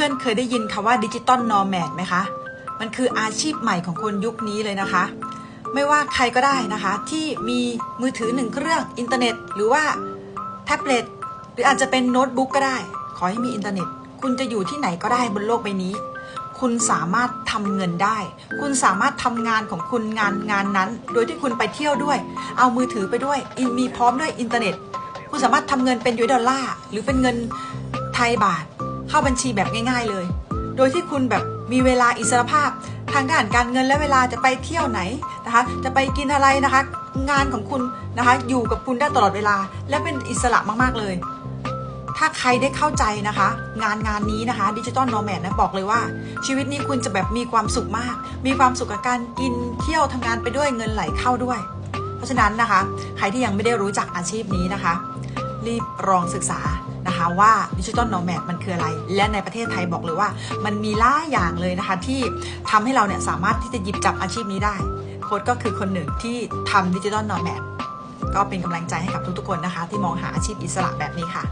พื่อนๆเคยได้ยินคำว่าดิจิตอลนอร์แมดไหมคะ มันคืออาชีพใหม่ของคนยุคนี้เลยนะคะ ไม่ว่าใครก็ได้นะคะ ที่มีมือถือหนึ่งเครื่องอินเทอร์เน็ต หรือว่าแท็บเล็ตหรืออาจจะเป็นโน้ตบุ๊กก็ได้ ขอให้มีอินเทอร์เน็ต คุณจะอยู่ที่ไหนก็ได้บนโลกใบนี้ คุณสามารถทำเงินได้ คุณสามารถทำงานของคุณงานงานนั้น โดยที่คุณไปเที่ยวด้วย เอามือถือไปด้วยมีพร้อมด้วยอินเทอร์เน็ต คุณสามารถทำเงินเป็นยูเอสดอลลาร์หรือเป็นเงินไทยบาท เข้าบัญชีแบบง่าย ๆเลย โดยที่คุณแบบมีเวลาอิสรภาพ ทางด้านการเงินและเวลาจะไปเที่ยวไหนนะคะ จะไปกินอะไรนะคะ งานของคุณนะคะ อยู่กับคุณได้ตลอดเวลา และเป็นอิสระมากๆเลย ถ้าใครได้เข้าใจนะคะ งานงานนี้นะคะดิจิตอลโนแมดนะบอกเลยว่า ชีวิตนี้คุณจะแบบมีความสุขมาก มีความสุขกับการกินเที่ยวทำงานไปด้วยเงินไหลเข้าด้วย เพราะฉะนั้นนะคะ ใครที่ยังไม่ได้รู้จักอาชีพนี้นะคะ รีบลองศึกษา นะคะว่าดิจิตอลโนแมดมันคืออะไร และในประเทศไทยบอกเลยว่า มันมีหลายอย่างเลยนะคะที่ทำให้เราเนี่ยสามารถที่จะหยิบจับอาชีพนี้ได้ โค้ดก็คือคนหนึ่งที่ทำดิจิตอลโนแมดก็เป็นกำลังใจให้กับทุกๆคนนะคะ ที่มองหาอาชีพอิสระแบบนี้ค่ะ